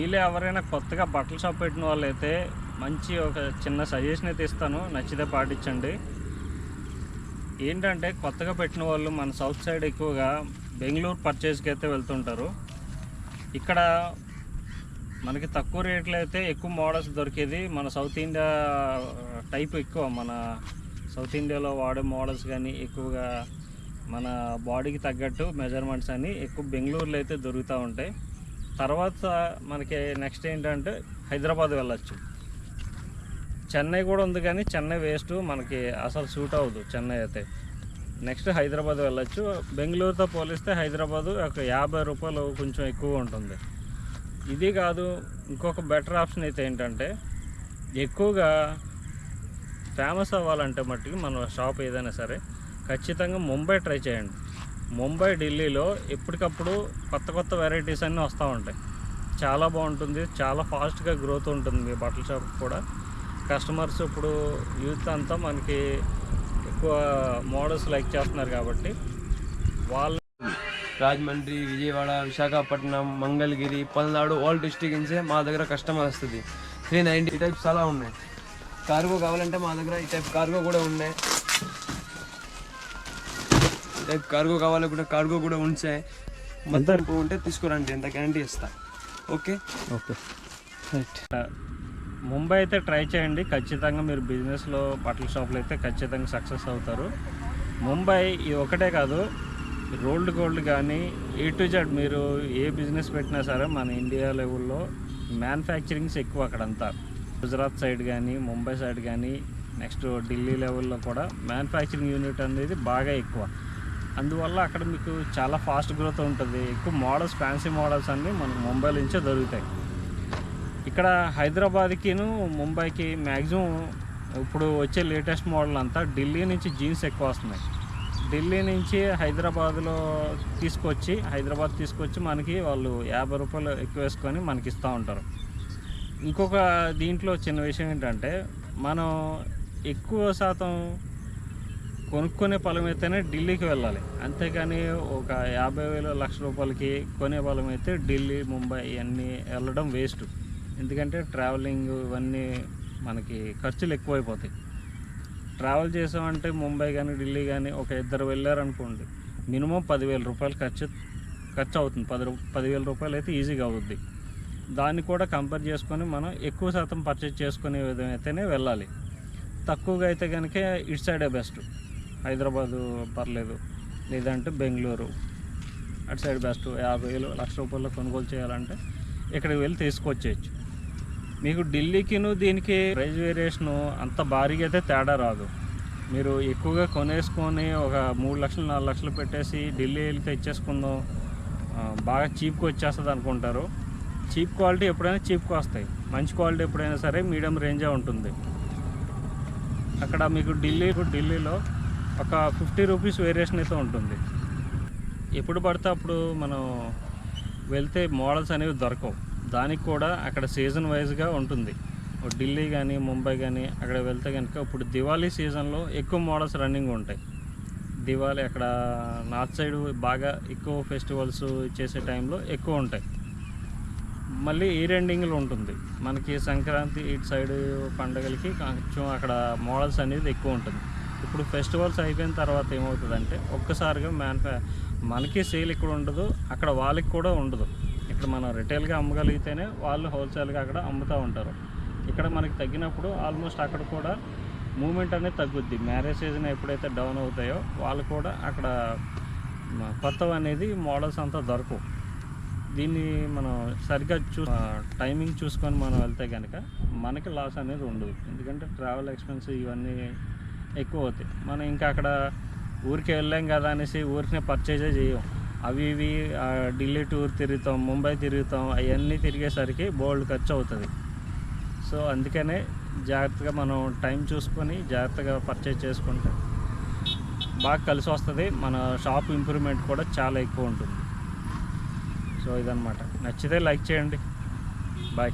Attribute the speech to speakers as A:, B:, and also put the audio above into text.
A: వీళ్ళు ఎవరైనా కొత్తగా బట్టల షాప్ పెట్టిన వాళ్ళు అయితే మంచి ఒక చిన్న సజెషన్ అయితే ఇస్తాను. నచ్చితే పాటించండి. ఏంటంటే కొత్తగా పెట్టిన వాళ్ళు మన సౌత్ సైడ్ ఎక్కువగా బెంగళూరు పర్చేస్కి అయితే వెళ్తుంటారు. ఇక్కడ మనకి తక్కువ రేట్లో అయితే ఎక్కువ మోడల్స్ దొరికేది మన సౌత్ ఇండియా టైప్ ఎక్కువ. మన సౌత్ ఇండియాలో వాడే మోడల్స్ కానీ ఎక్కువగా మన బాడీకి తగ్గట్టు మెజర్మెంట్స్ అని ఎక్కువ బెంగళూరులో అయితే దొరుకుతూ ఉంటాయి. తర్వాత మనకి నెక్స్ట్ ఏంటంటే హైదరాబాద్ వెళ్ళొచ్చు. చెన్నై కూడా ఉంది కానీ చెన్నై వేస్ట్ మనకి అసలు సూట్ అవ్వదు చెన్నై అయితే. నెక్స్ట్ హైదరాబాద్ వెళ్ళొచ్చు. బెంగళూరుతో పోలిస్తే హైదరాబాదు ఒక యాభై రూపాయలు కొంచెం ఎక్కువ ఉంటుంది. ఇది కాదు ఇంకొక బెటర్ ఆప్షన్ అయితే ఏంటంటే ఎక్కువగా ఫేమస్ అవ్వాలంటే మట్టికి మన షాప్ ఏదైనా సరే ఖచ్చితంగా ముంబై ట్రై చేయండి. ముంబై ఢిల్లీలో ఎప్పటికప్పుడు కొత్త కొత్త వెరైటీస్ అన్నీ వస్తూ ఉంటాయి. చాలా బాగుంటుంది. చాలా ఫాస్ట్గా గ్రోత్ ఉంటుంది మీ బట్టల షాప్ కూడా. కస్టమర్స్ ఇప్పుడు యూత్ అంతా మనకి ఎక్కువ మోడల్స్ లైక్ చేస్తున్నారు కాబట్టి వాళ్ళ
B: రాజమండ్రి విజయవాడ విశాఖపట్నం మంగళగిరి పల్నాడు ఆల్ డిస్ట్రిక్ట్ నుంచే మా దగ్గర కస్టమర్ వస్తుంది. త్రీ నైంటీ ఈ టైప్స్ చాలా ఉన్నాయి. కార్గో కావాలంటే మా దగ్గర ఈ టైప్ కార్గో కూడా ఉన్నాయి. టైప్ కార్గో కావాలి కూడా కార్గో కూడా ఉంచే మొత్తం ఉంటే తీసుకురండి ఎంత గ్యారంటీ ఇస్తా. ఓకే?
A: ఓకే. ముంబై అయితే ట్రై చేయండి. ఖచ్చితంగా మీరు బిజినెస్లో బట్టల షాపులు అయితే ఖచ్చితంగా సక్సెస్ అవుతారు. ముంబై ఇది ఒకటే కాదు రోల్డ్ గోల్డ్ కానీ ఏ టు జెడ్ మీరు ఏ బిజినెస్ పెట్టినా సరే మన ఇండియా లెవెల్లో మ్యానుఫ్యాక్చరింగ్స్ ఎక్కువ అక్కడంతా. గుజరాత్ సైడ్ కానీ ముంబై సైడ్ కానీ నెక్స్ట్ ఢిల్లీ లెవెల్లో కూడా మ్యానుఫ్యాక్చరింగ్ యూనిట్ అనేది బాగా ఎక్కువ. అందువల్ల అక్కడ మీకు చాలా ఫాస్ట్ గ్రోత్ ఉంటుంది. ఎక్కువ మోడల్స్ ఫ్యాన్సీ మోడల్స్ అన్నీ మనకు ముంబై నుంచే దొరుకుతాయి. ఇక్కడ హైదరాబాద్కిను ముంబైకి మ్యాక్సిమం ఇప్పుడు వచ్చే లేటెస్ట్ మోడల్ అంతా ఢిల్లీ నుంచి జీన్స్ ఎక్కువ వస్తున్నాయి. ఢిల్లీ నుంచి హైదరాబాద్లో తీసుకొచ్చి హైదరాబాద్ తీసుకొచ్చి మనకి వాళ్ళు యాభై రూపాయలు ఎక్కువ వేసుకొని మనకి ఇస్తూ ఉంటారు. ఇంకొక దీంట్లో చిన్న విషయం ఏంటంటే మనం ఎక్కువ శాతం కొనుక్కునే పొలం అయితేనే ఢిల్లీకి వెళ్ళాలి. అంతేకాని ఒక యాభై వేల లక్ష రూపాయలకి కొనే పొలం అయితే ఢిల్లీ ముంబై ఇవన్నీ వెళ్ళడం వేస్ట్. ఎందుకంటే ట్రావెలింగ్ ఇవన్నీ మనకి ఖర్చులు ఎక్కువైపోతాయి. ట్రావెల్ చేసామంటే ముంబై కానీ ఢిల్లీ కానీ ఒక ఇద్దరు వెళ్ళారనుకోండి మినిమం పదివేల రూపాయలు ఖర్చు ఖర్చు అవుతుంది. పది రూ పదివేల రూపాయలు అయితే ఈజీగా అవుద్ది. దాన్ని కూడా కంపేర్ చేసుకొని మనం ఎక్కువ శాతం పర్చేజ్ చేసుకునే విధమైతేనే అయితేనే వెళ్ళాలి. తక్కువగా అయితే కనుక ఇటు సైడే బెస్ట్. హైదరాబాదు పర్లేదు. లేదంటే బెంగళూరు. అటు సైడ్ బెస్ట్ యాభై వేలు లక్ష రూపాయలు కొనుగోలు చేయాలంటే ఇక్కడికి వెళ్ళి తీసుకొచ్చేయచ్చు. మీకు ఢిల్లీకిను దీనికి ప్రైజ్ వేరియేషను అంత భారీగా అయితే తేడా రాదు. మీరు ఎక్కువగా కొనేసుకొని ఒక మూడు లక్షలు నాలుగు లక్షలు పెట్టేసి ఢిల్లీ వెళ్ళి తెచ్చేసుకుందాం బాగా చీప్గా వచ్చేస్తుంది అనుకుంటారు. చీప్ క్వాలిటీ ఎప్పుడైనా చీప్గా వస్తాయి. మంచి క్వాలిటీ ఎప్పుడైనా సరే మీడియం రేంజే ఉంటుంది. అక్కడ మీకు ఢిల్లీ ఢిల్లీలో ఒక ఫిఫ్టీ రూపీస్ వేరియేషన్ అయితే ఉంటుంది. ఎప్పుడు పడితే అప్పుడు మనం వెళ్తే మోడల్స్ అనేవి దొరకవు. దానికి కూడా అక్కడ సీజన్ వైజ్గా ఉంటుంది. ఢిల్లీ కానీ ముంబై కానీ అక్కడ వెళ్తే కనుక ఇప్పుడు దివాళీ సీజన్లో ఎక్కువ మోడల్స్ రన్నింగ్ ఉంటాయి. దివాళీ అక్కడ నార్త్ సైడ్ బాగా ఎక్కువ ఫెస్టివల్స్ చేసే టైంలో ఎక్కువ ఉంటాయి. మళ్ళీ ఈ రెండింగ్లో ఉంటుంది. మనకి సంక్రాంతి ఇటు సైడ్ పండుగలకి కొంచెం అక్కడ మోడల్స్ అనేది ఎక్కువ ఉంటుంది. ఇప్పుడు ఫెస్టివల్స్ అయిపోయిన తర్వాత ఏమవుతుందంటే ఒక్కసారిగా మ్యానుఫ్యా మనకి సేల్ ఇక్కడ ఉండదు అక్కడ వాళ్ళకి కూడా ఉండదు. ఇక్కడ మనం రిటైల్గా అమ్మగలిగితేనే వాళ్ళు హోల్సేల్గా అక్కడ అమ్ముతూ ఉంటారు. ఇక్కడ మనకి తగ్గినప్పుడు ఆల్మోస్ట్ అక్కడ కూడా మూమెంట్ అనేది తగ్గుద్ది. మ్యారేజ్ సీజన్ ఎప్పుడైతే డౌన్ అవుతాయో వాళ్ళు కూడా అక్కడ కొత్తవి అనేది మోడల్స్ అంతా దొరకవు. దీన్ని మనం సరిగ్గా చూ టైమింగ్ చూసుకొని మనం వెళ్తే కనుక మనకి లాస్ అనేది ఉండదు. ఎందుకంటే ట్రావెల్ ఎక్స్పెన్స్ ఇవన్నీ ఎక్కువ అవుతాయి. మనం ఇంకా అక్కడ ఊరికి వెళ్ళాం కదా అనేసి ఊరికే పర్చేజే చేయం. అవి ఇవి ఢిల్లీ టూర్ తిరుగుతాం ముంబై తిరుగుతాం అవన్నీ తిరిగేసరికి బోల్డ్ ఖర్చు అవుతుంది. సో అందుకనే జాగ్రత్తగా మనం టైం చూసుకొని జాగ్రత్తగా పర్చేజ్ చేసుకుంటే బాగా కలిసి వస్తుంది. మన షాప్ ఇంప్రూవ్మెంట్ కూడా చాలా ఎక్కువ ఉంటుంది. సో ఇదన్నమాట. నచ్చితే లైక్ చేయండి. బాయ్